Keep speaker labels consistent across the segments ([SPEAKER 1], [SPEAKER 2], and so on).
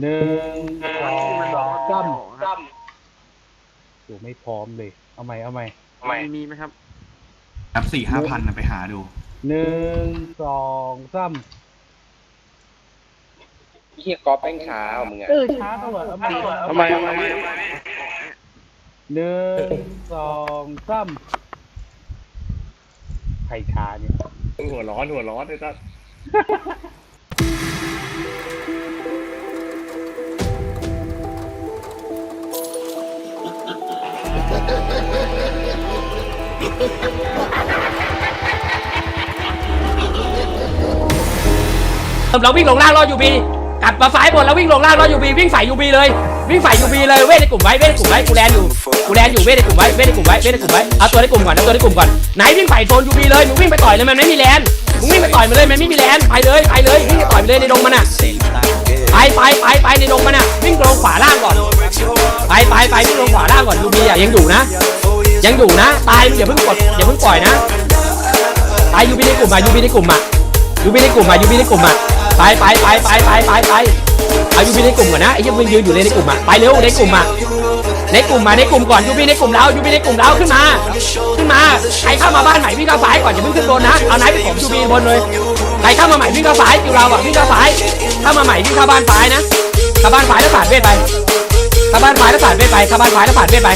[SPEAKER 1] หนึ่งสองสาม
[SPEAKER 2] ซ้
[SPEAKER 1] ดูไม่พร้อมเลย เอาใหม่เอาใหม่ำ
[SPEAKER 2] ทำไม
[SPEAKER 3] มีไหมครับ
[SPEAKER 4] ครับสี่ห้าพันไปหาดู
[SPEAKER 1] หนึ่งสองสาม
[SPEAKER 2] เฮียกอล์ฟแป้งช้าอะมึงอะ
[SPEAKER 1] เออช้าตลอดเอาใหม่
[SPEAKER 2] ทำไมทำไม
[SPEAKER 1] หนึ่งสองสามใครช้าเนี่ย
[SPEAKER 2] หัวร้อนหัวร้อนเลยจ้ะ
[SPEAKER 5] เราวิ่งลงล่างรอยูบีกลับมาซ้ายบนแล้ววิ่งลงล่างรอยูบีวิ่งฝ่ายยูบีเลย วิ่งฝ่ายยูบีเลยเว้ในกลุ่มไว้เว้ในกลุ่มไว้กูแลนอยู่กูแลนอยู่เว้ในกลุ่มไว้เว้ในกลุ่มไว้เว้ในกลุ่มไว้เอาตัวในกลุ่มก่อนเอาตัวในกลุ่มก่อนไหนวิ่งฝ่ายโซนยูบีเลยมึงวิ่งไปต่อยเลยมันไม่มีแลนมึงวิ่งไปต่อยมันเลยมันไม่มีแลนไปเลยไปเลยวิ่งไปต่อยมันเลยในดงมันอะไปไปไปไปในดงมันอะวิ่งลงขวาล่างก่อนไปไปไปวิ่งลงขวาล่างก่อนยูบีอะยังอยู่นะ ยังอยู่นะ ตายอย่าเพิ่งกดอย่าเพิ่งปล่อยนะ ตายยูบีในกลุ่มอะยูบีในกลุ่มอะยูบีในกลุ่มอะยูบีในกลุ่มอะไปไปไปไปไปไปไปเอายูบีในกลุ่มก่อนนะไอ้ยังมึงยืนอยู่เลยในกลุ่มอะไปเร็วในกลุ่มอะในกลุ่มมาในกลุ่มก่อนยูบีในกลุ่มเรายูบีในกลุ่มเราขึ้นมา ขึ้นมาใครเข้ามาบ้านใหม่วิ่งเข้าซ้ายก่อนอย่าเพิ่งขึ้นบนนะเอาไหนไปผมยูบีบนเลยใครเข้ามาใหม่วิ่งเข้าซ้ายอยู่เราอะวิ่งเข้าซ้ายเข้ามาใหม่วิ่งเข้าบ้านซ้ายนะเข้าบ้านซ้ายแล้วผ่านเวทไปเข้าบ้านซ้ายแล้วผ่านเวทไปเข้าบ้านซ้ายแล้วผ่านเวทไป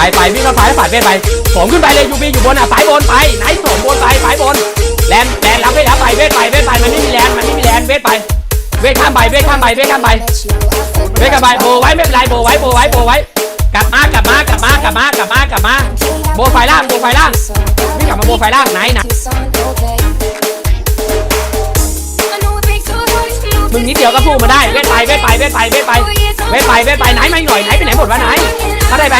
[SPEAKER 5] ไปไปวิ่งเข้าซ้ายแล้วผ่านเวทไปผมขึ้นไปเลยยูบีอยู่บนอะสายบนไปไหนผมบนไปสายบนแลนแลนรับเวทรับไปเวทไปเวทไปมันไม่มีแลนมันไม่มีแลนเวทไปเวทข้ามไปเวทข้ามไปเวทข้ามไปเวทข้ามไปโบไว้ไม่เป็นไรโบไว้โบไว้โบไว้กลับมากลับมากลับมากลับมากลับมากลับมาโบไฟล่างโบไฟล่างวิ่งกลับมาโบไฟล่างไหนนะมึงนิดเดียวก็พูดมาได้เวทไปเวทไปเวทไปเวทไปเวทไปเวทไปไหนไม่หน่อยไหนไปไหนหมดวะไหนเข้าได้ไหม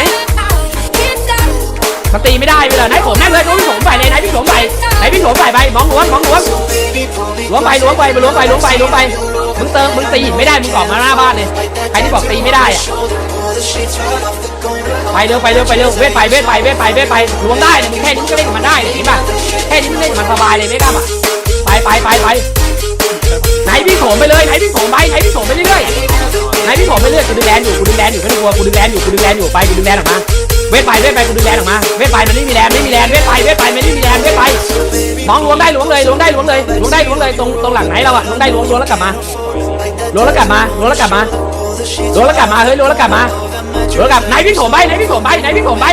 [SPEAKER 5] มันตีไม่ได้ไปเลยไหนผมแน่เลยล้วงพี่ผมไปเลยไหนพี่ผมไปไหนพี่ผมไปไปมองล้วงมองล้วงล้วงไปล้วงไปล้วงไปล้วงไปล้วงไปมึงเติมมึงตีหินไม่ได้มึงออกมาหน้าบ้านเลยใครที่บอกตีไม่ได้อะไปเร็วไปเร็วไปเร็วเวทไปเวทไปเวทไปเวทไปล้วงได้เนี่ยมึงแค่นี้มึงก็เล่นกับมันได้เนี่ยเห็นป่ะแค่นี้มึงเล่นกับมันสบายเลยไม่กล้าอะไปไปไปไปไหนพี่โถมไปเลยไหนพี่โถมไปไหนพี่โถมไปเรื่อยๆไหนพี่โถมไปเรื่อยกูดึงแลนอยู่กูดึงแลนอยู่ไม่ต้องกลัวกูดึงแลนอยู่กูดึงแลนอยู่ไปกูดึงแลนออกมา เวทไปเวทไปกูดึงแลนออกมา เวทไปมันไม่มีแรงไม่มีแรงเวทไปเวทไปมันไม่มีแรงเวทไปมองล้วงได้ล้วงเลยล้วงได้ล้วงเลยล้วงได้ล้วงเลยตรงตรงหลังไหนเราอะล้วงได้ล้วงล้วงแล้วกลับมาล้วงแล้วกลับมาล้วงแล้วกลับมาล้วงแล้วกลับมาเฮ้ยล้วงแล้วกลับมาล้วงกลับไหนพี่โถมไปไหนพี่โถมไปไหนพี่โถมไป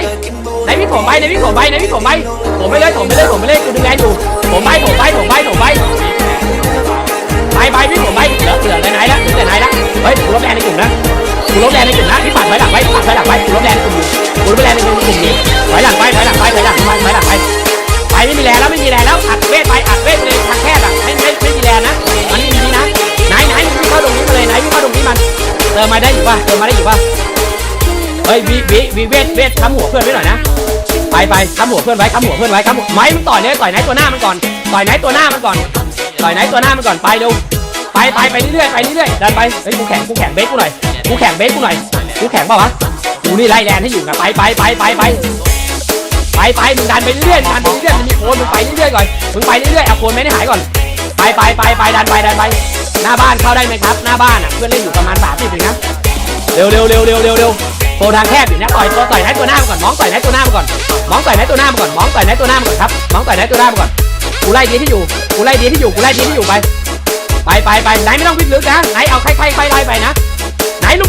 [SPEAKER 5] ไหนพี่โถมไปไหนพี่โถมไปไหนพี่โถมไปโถมไปเลยโถมไปเลยโถมไปเลยกูดึงแรงอยู่โถมไปโถมไปโถมไปโถมไปไปไปพี่โถมไปเหลือเหลือไหนละเหลือไหนละเฮ้ยกูลบแรงในกลุ่มนะกูลบแรงในกลุ่มนะพี่ปัดไว้หลังไว้ปัดไว้หลังไว้กูลบแรงในกลุ่มอยู่ กูไม่แรงในกลุ่มนี้ถอยหลังไปถอยหลังไปถอยหลังไปถอยหลังไปไปไม่มีแรงแล้วไม่มีแรงแล้วอัดเวทไปอัดเวทเลยทางแคบอะไม่ไม่ไม่มีแรงนะมันไม่มีนี่นะไหนไหนมึงวิ่งเข้าตรงนี้มาเลยไหนวิ่งเข้าตรงนี้มันเติมมาได้อยู่ป่ะเติมมาได้อยู่ป่ะเฮ้ยวีวีวีเวทเวทค้ำหัวเพื่อนไว้หน่อยนะไปไปค้ำหัวเพื่อนไว้ค้ำหัวเพื่อนไว้ค้ำหัวไม้มึงต่อยเลยต่อยไหนตัวหน้ามันก่อนต่อยไหนตัวหน้ามันก่อนต่อยไหนตัวหน้ามันก่อนไปเร็วไปไปไปเรื่อยๆไปเรื่อยๆดันไปเฮ้ยกูแข่งกูแข่งเบสกูหน่อยกูแข่งเบสกูหน่อยกูแข่งเปล่าวะ กูนี่ไล่แลนให้อยู่นะไปไปไปไปไปไปไปมึงดันไปเรื่อยดันไปเรื่อยมันมีโคนมึงไปเรื่อยๆก่อนมึงไปเรื่อยๆเอาโคนไม่ได้หายก่อน ไปไปไปไปดันไปดันไป หน้าบ้านเข้าได้ไหมครับ หน้าบ้านอะเพื่อนเล่นอยู่ประมาณสามสิบเองนะเร็วเร็วเร็วเร็วเร็วเร็วโซนทางแคบอยู่นะต่อยตัวต่อยไหนตัวหน้ามาก่อนมองต่อยไหนตัวหน้ามาก่อนมองต่อยไหนตัวหน้ามาก่อนมองต่อยไหนตัวหน้ามาก่อนครับมองต่อยไหนตัวหน้ามาก่อนกูไล่ดีที่อยู่กูไล่ดีที่อยู่กูไล่ดีที่อยู่ไป ไปไปไปไหนไม่ต้องวิ่งลึกนะไหนเอาใครใครใครไล่ไปนะ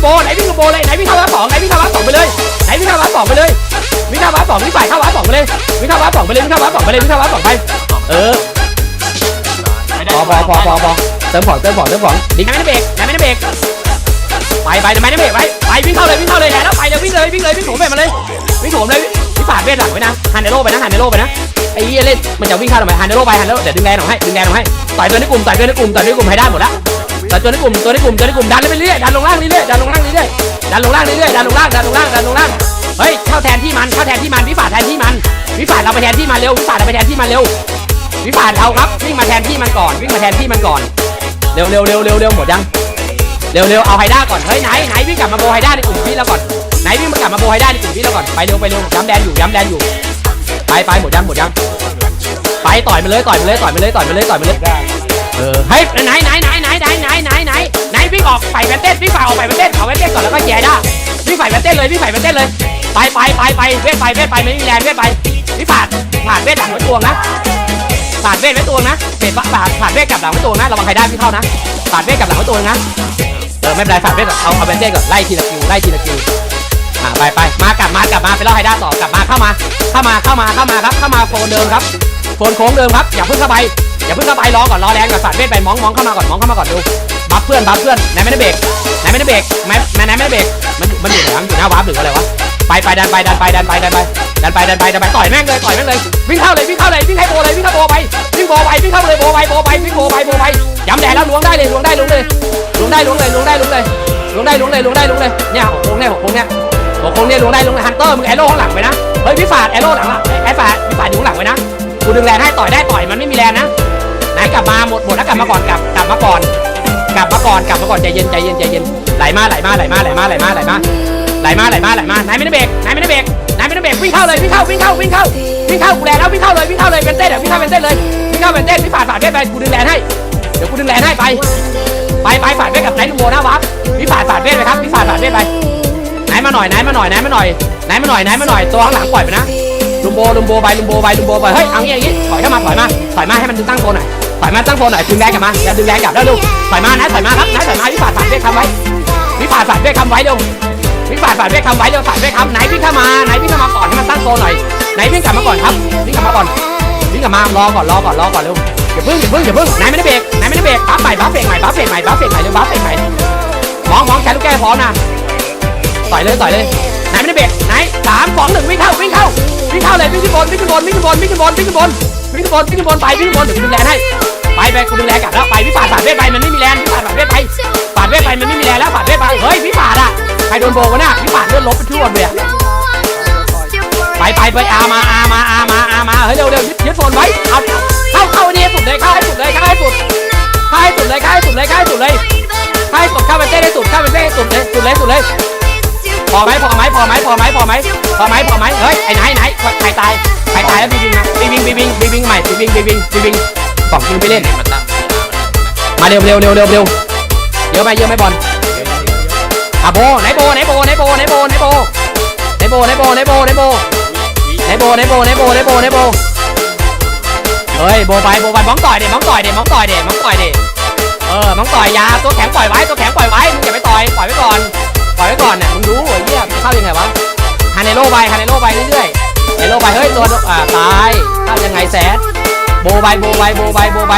[SPEAKER 5] โบไหนวิ่งลูกโบเลยไหนวิ่งเข้าวัดสองไหนวิ่งเข้าวัดสองไปเลยไหนวิ่งเข้าวัดสองไปเลยวิ่งเข้าวัดสองวิ่งฝ่ายเข้าวัดสองไปเลยวิ่งเข้าวัดสองไปเลยวิ่งเข้าวัดสองไปเลยวิ่งเข้าวัดสองไปเออพอพอพอพอพอเติมของเติมของเติมของดิ้งไม่ได้เบรกไหนไม่ได้เบรกไปไปทำไมได้เบรกไว้ไปวิ่งเข้าเลยวิ่งเข้าเลยแล้วไปเลยวิ่งเลยวิ่งเลยวิ่งโถมไปมาเลยวิ่งโถมเลยวิ่งฝ่าเวทหลังไว้นะฮันเดโร่ไปนะฮันเดโร่ไปนะไอ้เหี้ยเล่นมันจะวิ่งเข้าทำไมฮันเดโร่ไปฮันเดโร่เดี๋ยวดึงแรงออกให้ดึงแรงออกให้ต่อยตัวในกลุ่มต่อยตัวในกลุ่มต่อยตัวในกลุ่มให้ได้หมดละ ตัวในกลุ่มตัวในกลุ่มตัวในกลุ่มดันไปเรื่อยดันลงล่างเรื่อยดันลงล่างเรื่อยดันลงล่างเรื่อยดันลงล่างดันลงล่างดันลงล่างเฮ้ยเข้าแทนที่มันเข้าแทนที่มันวิฝาแทนที่มันวิฝาเราไปแทนที่มันเร็ววิฝาเราไปแทนที่มันเร็ววิฝาเราครับวิ่งมาแทนที่มันก่อนวิ่งมาแทนที่มันก่อนเร็วเร็วเร็วเร็วเร็วหมดยังเร็วเร็วเอาไฮด้าก่อนเฮ้ยไหนไหนวิ่งกลับมาโบไฮด้าในกลุ่มพี่เราก่อนไหนวิ่งมากลับมาโบไฮด้าในกลุ่มพี่เราก่อนไปเร็วไปเร็วย้ำแดนอยู่ย้ำแดนอยู่ไปไปหมดยังหมดยังไปต่อยมาเลยต่อยมาเลยต่อยมาเลยต่อยมาเลยต่อยมาเลย เออเฮ้ยไหนไหนไหนไหนไหนไหนไหนไหนไหนวิ่งอกไฟแวนเต้นวิ่งฝ่ายออกไฟแวนเต้นเอาแวนเต้นก่อนแล้วก็แย่ได้วิ่งฝ่ายแวนเต้นเลยวิ่งฝ่ายแวนเต้นเลยไปไปไปไปเวทไปเวทไปไม่มีแรงเวทไปวิ่งผ่านผ่านเวทหลังไว้ตัวนะผ่านเวทไว้ตัวนะเวทผ่านผ่านเวทกลับหลังไว้ตัวนะระวังใครได้พี่เข้านะผ่านเวทกลับหลังไว้ตัวนะเออไม่เป็นไรผ่านเวทเอาเอาแวนเต้นก่อนไล่ทีละคิวไล่ทีละคิวอ่าไปไปมากลับมากลับมาไปเล่อไฮด้าต่อกลับมาเข้ามา เข้ามาเข้ามาเข้ามาครับเข้ามาโฟนเดิมครับ โฟนโค้งเดิมครับอย่าเพิ่งเข้าไปอย่าเพิ่งเข้าไปรอก่อนรอแรงกับผ่านเวทไปมองมองเข้ามาก่อนมองเข้ามาก่อนดูบัฟเพื่อนบัฟเพื่อนไหนไม่ได้เบรกไหนไม่ได้เบรกไหนไหนไม่ได้เบรกมันมันอยู่ไหนวะมันอยู่หน้าวาร์ปหรืออะไรวะไปไปดันไปดันไปดันไปดันไปดันไปดันไปดันไปต่อยแม่งเลยต่อยแม่งเลยวิ่งเข้าเลยวิ่งเข้าเลยวิ่งให้โบเลยวิ่งเข้าโบไปวิ่งโบไปวิ่งเข้าเลยโบไปโบไปวิ่งโบไปโบไปย้ำแดดแล้วล้วงได้เลยล้วงได้ล้วงเลยล้วงได้ล้วงเลยล้วงได้ล้วงเลยล้วงได้ล้วงเลยล้วงได้ล้วงเลยเนี่ยหกโค้งเนี่ยหกโค้งเนี่ยหกโค้งเนี่ยล้วงได้ล้วงเลยฮันเตอร์มึงแอโร่ข้างหลังไปนะเฮ้ยพี่ฝาดแอโร่หลังละไอ้ฝาดพี่ฝาดอยู่ข้างหลังไว้นะ กูดึงแรงให้ต่อยได้ต่อยมันไม่มีแรงนะไหนกลับมาหมดหมดแล้วกลับมาก่อนกลับกลับมาก่อน กลับมาก่อนกลับมาก่อนใจเย็นใจเย็นใจเย็นไหลมาไหลมาไหลมาไหลมาไหลมาไหลมาไหลมาไหลมาไหลมาไหนไม่ได้เบรกไหนไม่ได้เบรกไหนไม่ได้เบรกวิ่งเข้าเลยวิ่งเข้าวิ่งเข้าวิ่งเข้าวิ่งเข้ากูแลนแล้ววิ่งเข้าเลยวิ่งเข้าเลยเป็นเต้นเดี๋ยววิ่งเข้าเป็นเต้นเลยวิ่งเข้าเป็นเต้นพี่ฝาดฝาดเต้นไปกูดึงแลนให้เดี๋ยวกูดึงแลนให้ไปไปไปฝาดเต้นกับไหนลุโบนะวับพี่ฝาดฝาดเต้นไปครับพี่ฝาดฝาดเต้นไปไหนมาหน่อยไหนมาหน่อยไหนมาหน่อยไหนมาหน่อยไหนมาหน่อยตัวข้างหลังปล่อยไปนะ บลุงโบไปลุงโบไปลุงโบไปเฮ้ยเอางี้อย่างงี้ถอยเข้ามาถอยมาถอยมาให้มันดึงตั้งโซนหน่อยถอยมาตั้งโซนหน่อยดึงแรงกลับมาอย่าดึงแรงกลับแล้วลูกถอยมานะถอยมาครับนะถอยมาพี่ฝาดฝาดเต้นทำไว้วิฝาดฝาดเวทคำไว้เร็ววิฝาดฝาดเวทคำไว้เร็วฝาดเวทคำไหนวิ่งเข้ามาไหนวิ่งเข้ามาก่อนให้มันตั้งโซนหน่อยไหนวิ่งกลับมาก่อนครับวิ่งกลับมาก่อนวิ่งกลับมารอก่อนรอก่อนรอก่อนเร็วอย่าเพิ่งอย่าเพิ่งอย่าเพิ่งไหนไม่ได้เบรกไหนไม่ได้เบรกบัฟใหม่บัฟเบรกใหม่บัฟเบรกใหม่บัฟเบรกใหม่เร็วบัฟเบรกใหม่มองมองใช้ลูกแก้พร้อมนะต่อยเลยต่อยเลย ไหนไม่ได้เบรกไหนสามสองหนึ่งวิ่งเข้าวิ่งเข้าวิ่งเข้าเลยวิ่งขึ้นบนวิ่งขึ้นบนวิ่งขึ้นบนวิ่งขึ้นบนวิ่งขึ้นบนวิ่งขึ้นบนวิ่งขึ้นบนไปวิ่งขึ้นบนเดี๋ยวกูดึงแรงให้ไปไปกูดึงแรงกลับแล้วไปวิฝาดฝาดเวทไปมันไม่มีแรงวิฝาดฝาดเวทไปปาดเวทไปมันไม่มีแรงแล้วปาดเวทไปเฮ้ยพี่ปาดอะใครโดนโบกันน่ะพี่ปาดเลือดลบไปทั่วเลยไปไปไปอามาอามาอามาอามาเฮ้ยเร็วเร็วยึดยึดโซนไว้เอาเข้าเข้านี่ให้สุดเลยเข้าให้สุดเลยเข้าให้สุดเข้าให้สุดเลยเข้าให้สุดเลยเข้าให้สุดเลยเข้าให้สุดเข้าไปเต้นให้สุดเข้าไปเต้นให้สุดเลยสุดเลยสุดเลย พอไหมพอไหมพอไหมพอไหมพอไหมพอไหมพอไหมเฮ้ยไอ้ไหนไหนใครตายใครตายแล้วบีบิงนะบีบิงบีบิงบีบิงใหม่บีบิงบีบิงบีบิงสองคิวไปเล่นมาเร็วเร็วเร็วเร็วเร็วเยอะไหมเยอะไหมบอลอะโบไหนโบไหนโบไหนโบไหนโบไหนโบไหนโบไหนโบไหนโบไหนโบไหนโบไหนโบไหนโบไหนโบไหนโบเฮ้ยโบไปโบไปมองต่อยเด็มองต่อยเด็มองต่อยเด็มองต่อยเด็เออมองต่อยยาตัวแข็งปล่อยไว้ตัวแข็งปล่อยไว้มึงอย่าไปต่อยปล่อยไว้ก่อน ปล่อยไว้ก่อนเนี่ยมึงดูไอ้เหี้ยเข้ายังไงวะฮาเนโร่ไปฮาเนโร่ไปเรื่อยๆฮาเนโร่ไปเฮ้ยตัวอ่าตายเข้ายังไงแซดโบไปโบไปโบไปโบไป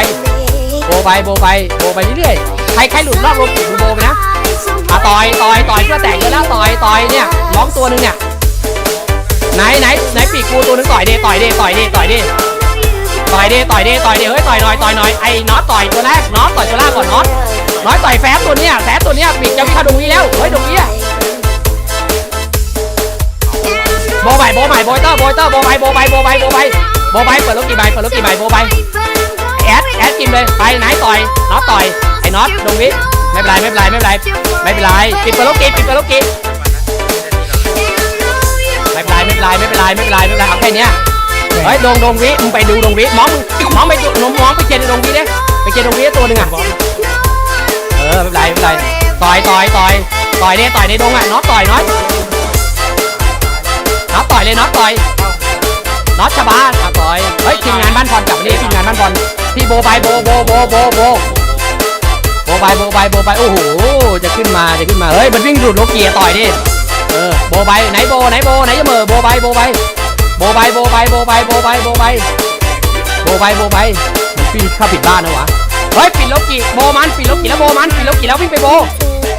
[SPEAKER 5] โบไปโบไปโบไปเรื่อยๆใครใครหลุดรอบลมติดมึงโบไปนะอะต่อยต่อยต่อยเพื่อแตกเยอะแล้วต่อยต่อยเนี่ยร้องตัวหนึงเนี่ยไหนไหนไหนปีกกูตัวหนึงต่อยเดต่อยเดต่อยเดต่อยเดต่อยเดต่อยเดต่อยเดเฮ้ยต่อยหน่อยต่อยหน่อยไอ้น็อตต่อยตัวแรกน็อตต่อยตัวแรกก่อนน็อต น็อตต่อยแฟบตัวเนี้ยแฟบตัวเนี้ยปีกจะวิ่งเข้าดงนี้แล้วเฮ้ยดงนี้อะโบใบโบใหม่โบยเตอร์โบยเตอร์โบใบโบใบโบใบโบใบโบใบเปิดลูกกี่ใบเปิดลูกกี่ใบโบใบแอดแอดกินเลยไปไหนต่อยน็อตต่อยไอ้น็อตดงนี้ไม่เป็นไรไม่เป็นไรไม่เป็นไรไม่เป็นไรปิดเปิดลูกกีปิดเปิดลูกกีไม่เป็นไรไม่เป็นไรไม่เป็นไรไม่เป็นไรไม่เป็นไรเอาแค่เนี้ยเฮ้ยดงดงวิมึงไปดูดงวิมองมึงมองไปดูมองไปเจนดงวิดิไปเจนดงวิตัวหนึ่งอะ ออไม่เป็นไรไม่เป็นไรต่อยต่อยต่อยต่อยเนี่ยต่อยในดงอะน็อตต่อยน็อตน็อตต่อยเลยน็อตต่อยน็อตชะบาต่อยเฮ้ยทีมงานบ้านพรกลับมาดิทีมงานบ้านพรพี่โบไปโบโบโบโบโบโบไปโบไปโบไปโอ้โหจะขึ้นมาจะขึ้นมาเฮ้ยมันวิ่งหลุดโลเกียต่อยดิเออโบไปไหนโบไหนโบไหนจะเมอโบไปโบไปโบไปโบไปโบไปโบไปโบไปโบไปโบไปมันวิ่ข้าปิดบ้านนะวะ เฮ้ยปิดโลกีโบมันปิดโลกีแล้วโบมันปิดโลกีแล้ววิ่งไปโบ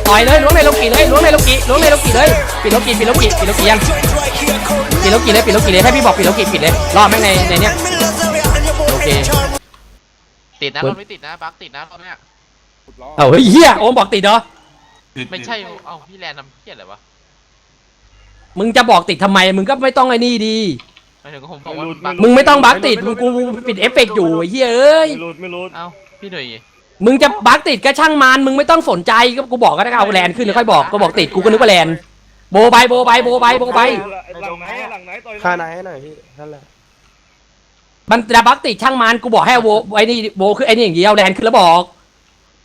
[SPEAKER 5] ต่อยเลยล้วงในโลกีเลยล้วงในโลกีล้วงในโลกีเลยปิดโลกีปิดโลกีปิดโลกียังปิดโลกีเลยปิดโลกีเลยให้พี่บอกปิดโลกีปิดเลยรอแม่งในในเนี้ยโอเค
[SPEAKER 3] ติดนะ
[SPEAKER 5] เรด
[SPEAKER 3] ถไม่ติดนะบักติดนะรอบเนี้ย
[SPEAKER 5] เอาเฮ้ยเฮียโอมบอกติดเหรอ
[SPEAKER 3] ไม่ใช่เอ้าพี่แลนทำเพี้ยอะไรวะ
[SPEAKER 5] มึงจะบอกติดทำไมมึงก็ไม่ต้องไอ้นี่ดี
[SPEAKER 3] มึง
[SPEAKER 5] ไม่ต้องบักติดมึงกูปิดเอฟเฟกต์อยู่เหี้ยเอ้ย
[SPEAKER 2] ไม่รู้ไม่รู้
[SPEAKER 3] เอา พี่หน่อย
[SPEAKER 5] มึงจะบั๊กติดก็ช่างมันมึงไม่ต้องสนใจก็กูบอกก็ได้เอาแลนขึ้นแล้วค่อยบอกก็บอกติดกูก็นึกว่าแลนโบไปโบไปโบไปโบไป
[SPEAKER 2] หลังไหนหลังไหนต่อย
[SPEAKER 6] ค่าไหนให้หน่อยพี่นั่นแหละ
[SPEAKER 5] มันจะบั๊กติดช่างมันกูบอกให้เอาโบไอ้นี่โบคือไอ้นี่อย่างเดียวแลนขึ้นแล้วบอก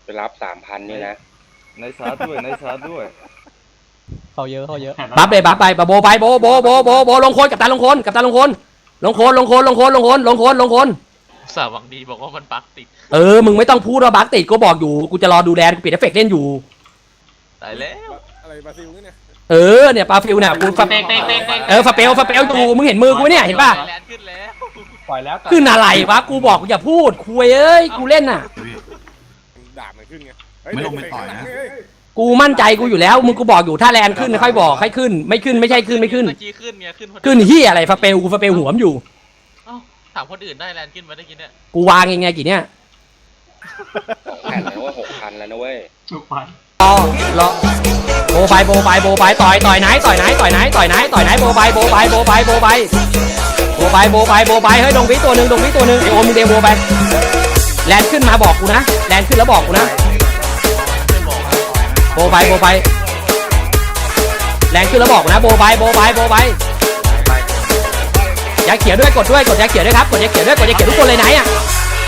[SPEAKER 2] ไปรับสามพันนี่นะในชาร์จด้วยในชาร์จด้วย
[SPEAKER 1] เขาเยอะเขาเยอะ
[SPEAKER 5] บัฟเลยบัฟไปบะโบไปโบโบโบโบโบลงโคนกับตาลงโคนกับตาลงโคนลงโคนลงโคนลงโคนลงโคนลงโคนลงโคน
[SPEAKER 3] สาหวังดีบอกว่ามันปักติด
[SPEAKER 5] เออ มึงไม่ต้องพูดว่าบักติดกูบอกอยู่ กูจะรอดูแลกูปิดเอฟเฟกต์เล่นอยู่
[SPEAKER 3] ตายแล้ว
[SPEAKER 6] อะไรบราซิลเนี่ย
[SPEAKER 5] เออ เนี่ยปลาฟิวเนี่ยกูฟาเออฟาเปลฟาเปลอยู่มึงเห็นมือกูเนี่ยเห็นป่ะ
[SPEAKER 3] แลนด์ขึ้นแล้ว
[SPEAKER 1] ปล่อยแล้ว
[SPEAKER 5] ขึ้นอะไรวะ กูบอกอย่าพูดคุยเอ้ย กูเล่นน่ะ
[SPEAKER 4] พี่
[SPEAKER 6] ดาบมันขึ้นไง
[SPEAKER 4] ไม่ลงไปต่อยนะ
[SPEAKER 5] กูมั่นใจกูอยู่แล้ว มึงกูบอกอยู่ถ้าแลนขึ้นค่อยบอกให้ขึ้น ไม่ขึ้นไม่ใช่ขึ้นไม่ขึ้น
[SPEAKER 3] เมื่อกี้ขึ้นไงขึ้นพอดี
[SPEAKER 5] ขึ้นเฮียอะไรฟาเปลกูฟาเปลหัวมนอยู่
[SPEAKER 3] เอ้าถามคนอื่นได้แลนด์ขึ้นมาได้กินเนี่ย
[SPEAKER 5] กูวางยังไงกี่เนี่ย
[SPEAKER 7] แผ่นแล้วว่าหกพันแล้วนะเว้ย
[SPEAKER 5] รอรอโบไปโบไปโบไปต่อยต่อยไหนต่อยไหนต่อยไหนต่อยไหนต่อยไหนโบไปโบไปโบไปโบไปโบไปโบไปโบไปเฮ้ยดงวิตัวหนึ่งดงวิตัวหนึ่งไอโอมมึงเดโบไปแลนขึ้นมาบอกกูนะแลนขึ้นแล้วบอกกูนะโบไปโบไปแลนขึ้นแล้วบอกกูนะโบไปโบไปโบไป ยาเขียวด้วยกดด้วยกดยาเขียวด้วยครับกดยาเขียวด้วยกดยาเขียวทุกคนเลยไหนอะ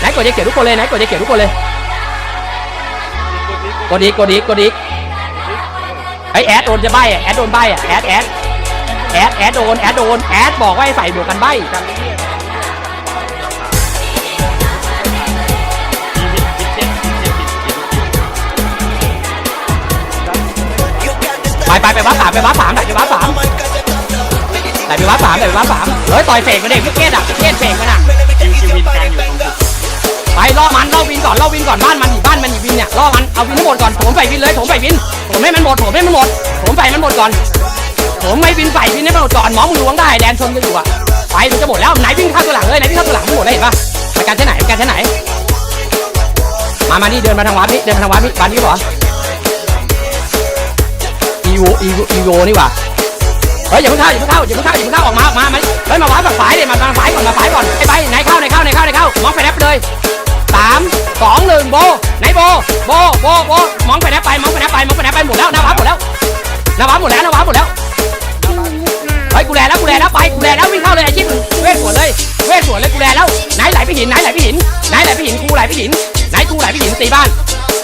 [SPEAKER 5] ไหนกดยาเขียวทุกคนเลยไหนกดยาเขียวทุกคนเลยกดอีกกดอีกกดอีกไอแอดโดนจะใบอะแอดโดนใบอะแอดแอดแอดแอดโดนแอดโดนแอดบอกว่าให้ใส่บวกกันใบไปไปไปวัดสามไปวัดสามไปวัดสามไปไปวัดสามไปวัดสามเฮ้ยต่อยเฟกมาเด็กพิเกตอะพิเกตเฟกมันอะไปล่อมันล่อวินก่อนล่อวินก่อนบ้านมันอยู่บ้านมันอยู่วินเนี่ยล่อมันเอาวินให้หมดก่อนโถมใส่วินเลยโถมใส่วินโถมให้มันหมดโถมให้มันหมดโถมใส่มันหมดก่อนโถมไม่วินใส่วินให้มันหมดก่อนหมอมึงล้วงได้แดนชนกันอยู่อะไปมันจะหมดแล้วไหนวิ่งเข้าตัวหลังเลยไหนวิ่งเข้าตัวหลังไม่หมดเลยเห็นปะไปการที่ไหนไปการที่ไหน มามานี่เดินมาทางวัดนี่เดินมาทางวัดนี่วัดนี่เหรออีโวอีโวอีโวนี่หว่า เฮ้ยอย่าเพิ่งเข้าอย่าเพิ่งเข้าอย่าเพิ่งเข้าอย่าเพิ่งเข้าออกมาออกมามเฮ้ยมาวัดฝั่งฝ่ายเลยมาฝั่งฝ่ายก่อนมาฝ่ายก่อนไอ้ใบไหนเข้าไหนเข้าไหนเข้าไหนเข้ามองไปแนบเลยสามสองหนึ่งโบไหนโบโบโบโบมองไปแนบไปมองไปแนบไปมองไปแนบไปหมดแล้วหน้าวัดหมดแล้วหน้าวัดหมดแล้วหน้าวัดหมดแล้วเฮ้ยกูแลแล้วกูแลแล้วไปกูแลแล้ววิ่งเข้าเลยไอ้ชิ้นเวทสวนเลยเวทสวนเลยกูแลแล้วไหนไหลไปหินไหนไหลไปหินไหนไหลไปหินกูไหลไปหินไหนกูไหลไปหินตีบ้าน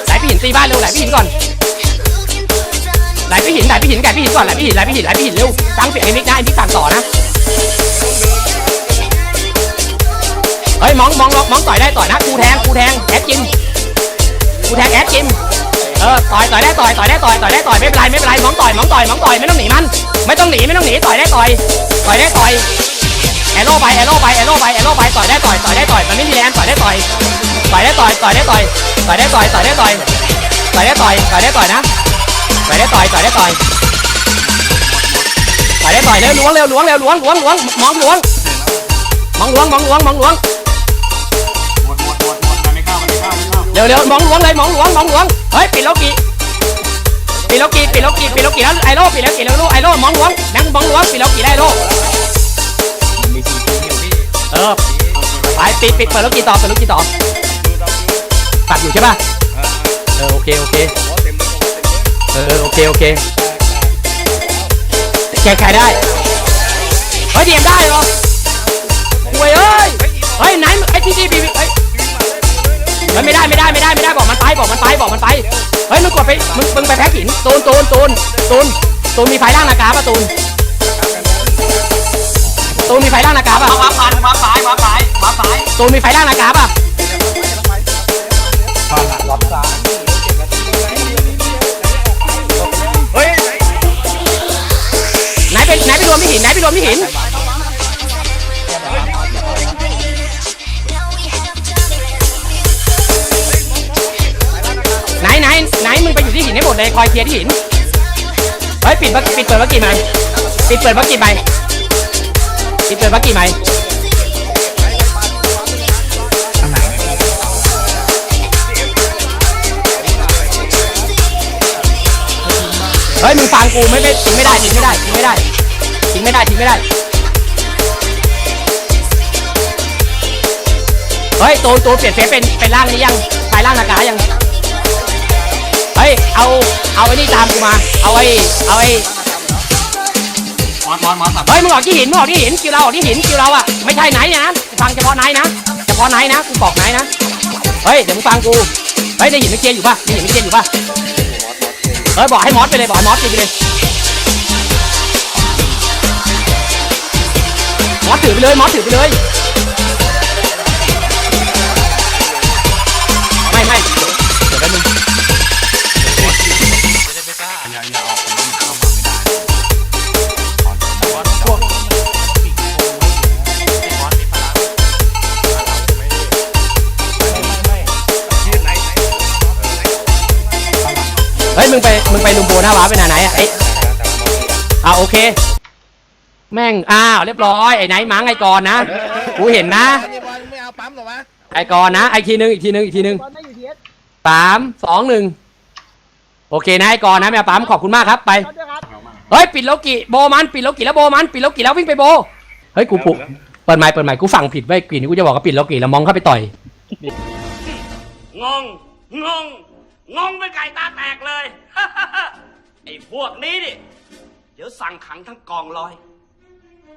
[SPEAKER 5] ไหลไปหินตีบ้านเร็วไหลไปหินก่อน ไหลไปหินไหลไปหินไก่ไปหินก่อนไหลไปหินไหลไปหินไหลไปหินเร็วตั้งเสียงไอ้มิกนะไอ้มิกสั่งต่อนะเฮ้ยมองมองมองต่อยได้ต่อยนะกูแทงกูแทงแอดจิมกูแทงแอดจิมเออต่อยต่อยได้ต่อยต่อยได้ต่อยต่อยได้ต่อยไม่เป็นไรไม่เป็นไรมองต่อยมองต่อยมองต่อยไม่ต้องหนีมัน ไม่ต้องหนีไม่ต้องหนีต่อยได้ต่อยต่อยได้ต่อยแอโร่ไปแอโร่ไปแอโร่ไปแอโร่ไปต่อยได้ต่อยต่อยได้ต่อยมันไม่มีแรงต่อยได้ต่อยต่อยได้ต่อยต่อยได้ต่อยต่อยได้ต่อยต่อยได้ต่อยต่อยได้ต่อยต่อยได้ต่อยนะ ต่อยได้ต่อยต่อยได้ต่อยต่อยได้ต่อยเร็วล้วงเร็วล้วงเร็วล้วงล้วงล้วงมองล้วงมองล้วงมองล้วงมองล้วงเร็วเร็วมองล้วงเลยมองล้วงมองล้วงเฮ้ยปิดโลกีปิดโลกีปิดโลกีปิดโลกีแล้วไอโร่ปิดโลกีแล้วลูกไอโร่มองล้วงนั่งมองล้วงปิดโลกีได้โร่เออไปปิดปิดเปิดโลกีต่อเปิดโลกีต่อตัดอยู่ใช่ป่ะเออโอเคโอเค ออโอเคโอเคแก้ไขได้เฮ้ยเดียมได้เหรอห่วยเอ้ยเฮ้ยไหนไอ้ที่ที่บีบีเฮ้ยเฮ้ยไม่ได้ไม่ได้ไม่ได้ไม่ได้บอกมันไปบอกมันไปบอกมันไปเฮ้ยมึงกดไปมึงมึงไปแพ็กหินตูนตูนตูนตูนตูนมีไฟล่างนากาป่ะตูนตูนมีไฟล่างนากาป่ะ
[SPEAKER 3] มาพันมาซ้ายมาซ้ายมาซ้าย
[SPEAKER 5] ตูนมีไฟล่างนากาป่ะ
[SPEAKER 2] เฮ้
[SPEAKER 5] ไหนไปไปรวมที่หินไหนไปรวมที่หินไหนไหนไหนมึงไปอยู่ที่หินให้หมดเลยคอยเคลียร์ที่หินเฮ้ยปิดปิดเปิดบักกี่ไหมปิดเปิดบักกี่ไหมปิดเปิดบักกี่ไหมเฮ้ยมึงฟังกูไม่ไม่ทิ้งไม่ได้ไม่ได้ไม่ได้ ทิ้งไม่ได้ทิ้งไม่ได้ เฮ้ยตัวตัวเปลี่ยนเฟซเป็นเป็นร่างนี้ยังไปร่างนากายัง เฮ้ยเอาเอาไอ้นี่ตามกูมา เอาไอ้เอาไอ้
[SPEAKER 3] มอนมอนมอนสับ
[SPEAKER 5] เฮ้ยมึงออกที่หินมึงออกที่หินคิวเราออกที่หินคิวเราอะไม่ใช่ไหนเนี่ยนะฟังเฉพาะไหนนะเฉพาะไหนนะกูบอกไหนนะเฮ้ยเดี๋ยวมึงฟังกูเฮ้ยในหินมันเคลียร์อยู่ป่ะในหินมันเคลียร์อยู่ป่ะเฮ้ยบอกให้มอสไปเลยบอกให้มอสตีไปเลย ไปเลยมอสถือไปเลยไม่ไม่เดี๋ยวแป๊บนึง
[SPEAKER 3] จะได้ไม่กล้า
[SPEAKER 4] อย่าอย่าออกไปนะเข้ามาไม่ได้ขอ
[SPEAKER 3] มอสพวกปีกโค้งมอสมีพลัง
[SPEAKER 2] ที่ไหนไหน
[SPEAKER 5] เฮ้ยมึงไปมึงไปลุมโบหน้าว้าไปไหนไหนอะไอ้ยอ่าโอเค แม่งอ้าวเรียบร้อยไอ้ไหนมั้งไอ้กอนนะกูเห็นนะ
[SPEAKER 6] ไม่เอาปั๊มหรอวะ
[SPEAKER 5] ไอ้กอนนะไอ้ทีนึงอีกทีนึงอีกทีนึงสามสองหนึ่งโอเคนะไอ้กอนนะแม่ปั๊มขอบคุณมากครับไปเฮ้ยปิดโลกิโบมันปิดโลกิแล้วโบมันปิดโลกิแล้ววิ่งไปโบเฮ้ยกูปุเปิดไมค์เปิดไมค์กูฟังผิดไว้ยกลิ่นกูจะบอกว่าปิดโลกิแล้วมองเข้าไปต่อย
[SPEAKER 8] งง งง งงเป็นไก่ตาแตกเลย ไอ้พวกนี้นี่เดี๋ยวสั่งขังทั้งกองร้อย